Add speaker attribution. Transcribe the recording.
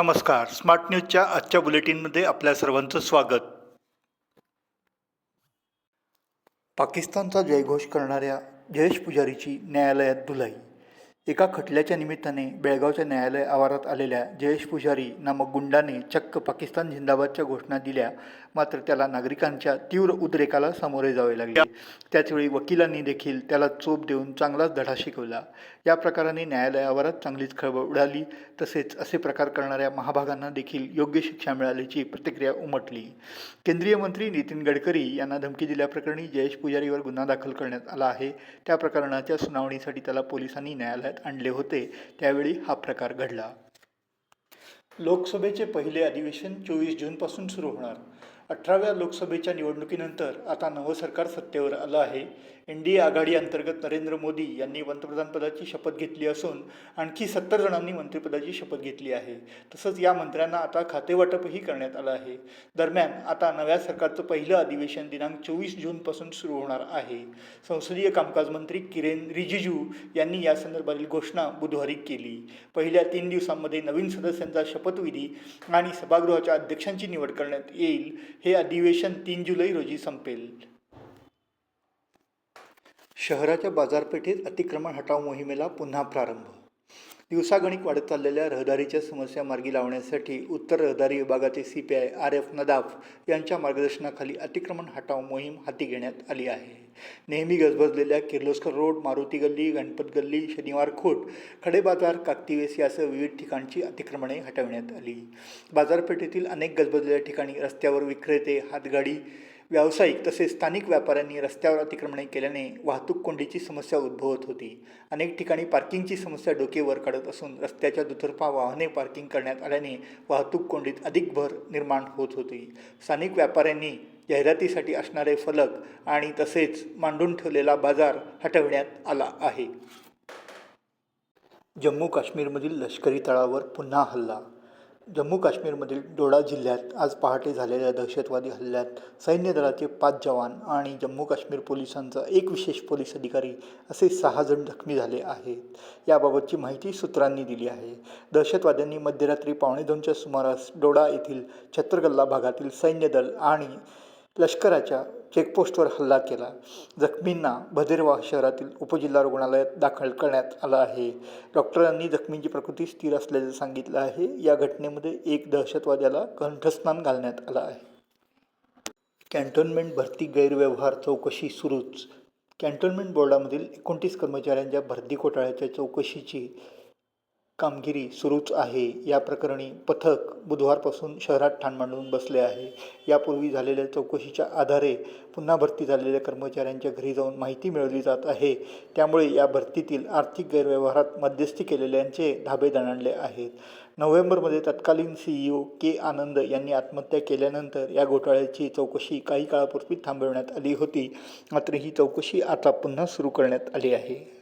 Speaker 1: नमस्कार. स्मार्ट न्यूजच्या आजच्या बुलेटिनमध्ये आपल्या सर्वांचं स्वागत. पाकिस्तानचा जयघोष करणाऱ्या जयेश पुजारीची न्यायालयात धुलाई. एका खटल्याच्या निमित्ताने बेळगावच्या न्यायालय आवारात आलेल्या जयेश पुजारी नामक गुंडाने चक्क पाकिस्तान झिंदाबादच्या घोषणा दिल्या. मात्र त्याला नागरिकांच्या तीव्र उद्रेकाला सामोरे जावे लागले. त्याचवेळी वकिलांनी देखील त्याला चोप देऊन चांगलाच धडा शिकवला. या प्रकाराने न्यायालय आवारात चांगलीच खळबळ उडाली. तसेच असे प्रकार करणाऱ्या महाभागांना देखील योग्य शिक्षा मिळाल्याची प्रतिक्रिया उमटली. केंद्रीय मंत्री नितीन गडकरी यांना धमकी दिल्याप्रकरणी जयेश पुजारीवर गुन्हा दाखल करण्यात आला आहे. त्या प्रकरणाच्या सुनावणीसाठी त्याला पोलिसांनी न्यायालयात आणले होते त्यावेळी हा प्रकार घडला. लोकसभेचे पहिले अधिवेशन चोवीस जूनपासून सुरू होणार. अठराव्या लोकसभेच्या निवडणुकीनंतर आता नवं सरकार सत्तेवर आलं आहे. एन डी ए आघाडी अंतर्गत नरेंद्र मोदी यांनी पंतप्रधानपदाची शपथ घेतली असून आणखी सत्तर जणांनी मंत्रिपदाची शपथ घेतली आहे. तसंच या मंत्र्यांना आता खातेवाटपही करण्यात आलं आहे. दरम्यान आता नव्या सरकारचं पहिलं अधिवेशन दिनांक चोवीस जूनपासून सुरू होणार आहे. संसदीय कामकाज मंत्री किरेन रिजिजू यांनी या संदर्भातील घोषणा बुधवारी केली. पहिल्या तीन दिवसांमध्ये नवीन सदस्यांचा शपथविधी आणि सभागृहाच्या अध्यक्षांची निवड करण्यात येईल हे अधिवेशन तीन जुलै रोजी संपेल. शहराच्या बाजारपेठेत अतिक्रमण हटाव मोहिमेला पुन्हा प्रारंभ दिवसागणिक वाढत चाललेल्या रहदारीच्या समस्या मार्गी लावण्यासाठी उत्तर रहदारी विभागाचे C P I R F Nadaf यांच्या मार्गदर्शनाखाली अतिक्रमण हटाव मोहीम हाती घेण्यात आली आहे. नेहमी गजबजलेल्या किर्लोस्कर रोड मारुती गल्ली गणपत गल्ली शनिवार खोट खडे बाजार काकतीवेस यासह विविध ठिकाणची अतिक्रमणे हटवण्यात आली. बाजारपेठेतील अनेक गजबजलेल्या ठिकाणी रस्त्यावर विक्रेते हातगाडी व्यावसायिक तसेच स्थानिक व्यापाऱ्यांनी रस्त्यावर अतिक्रमणे केल्याने वाहतूक कोंडीची समस्या उद्भवत होती. अनेक ठिकाणी पार्किंगची समस्या डोकेवर काढत असून रस्त्याच्या दुतर्फा वाहने पार्किंग करण्यात आल्याने वाहतूक कोंडीत अधिक भर निर्माण होत होती. स्थानिक व्यापाऱ्यांनी जाहिरातीसाठी असणारे फलक आणि तसेच मांडून ठेवलेला बाजार हटवण्यात आला आहे. जम्मू काश्मीरमधील लष्करी तळावर पुन्हा हल्ला जम्मू काश्मीरमधील डोडा जिल्ह्यात आज पहाटे झालेल्या दहशतवादी हल्ल्यात सैन्य दलाचे पाच जवान आणि जम्मू काश्मीर पोलिसांचा एक विशेष पोलीस अधिकारी असे सहा जण जखमी झाले आहेत. याबाबतची माहिती सूत्रांनी दिली आहे. दहशतवाद्यांनी मध्यरात्री पावणे दोनच्या सुमारास डोडा येथील छत्रगल्ला भागातील सैन्य दल आणि लष्कराच्या चेकपोस्टवर हल्ला केला. जखमींना भदेरवाह शहरातील उपजिल्हा रुग्णालयात दाखल करण्यात आलं आहे. डॉक्टरांनी जखमींची प्रकृती स्थिर असल्याचं सांगितलं आहे. या घटनेमध्ये एक दहशतवाद्याला कंठस्नान घालण्यात आलं आहे. कॅन्टोन्मेंट भरती गैरव्यवहार चौकशी सुरूच. कॅन्टोन्मेंट बोर्डामधील एकोणतीस कर्मचाऱ्यांच्या भरती घोटाळ्याच्या चौकशीची कामगिरी सुरूच आहे. या प्रकरणी पथक बुधवारपासून शहरात ठाण मांडून बसले आहे. यापूर्वी झालेल्या चौकशीच्या आधारे पुन्हा भरती झालेल्या कर्मचाऱ्यांच्या घरी जाऊन माहिती मिळवली जात आहे. त्यामुळे या भरतीतील आर्थिक गैरव्यवहारात मध्यस्थी केलेल्यांचे धाबे दणाणले आहेत. नोव्हेंबरमध्ये तत्कालीन सीईओ के आनंद यांनी आत्महत्या केल्यानंतर या घोटाळ्याची चौकशी काही काळापूर्वी थांबवण्यात आली होती. मात्र ही चौकशी आता पुन्हा सुरू करण्यात आली आहे.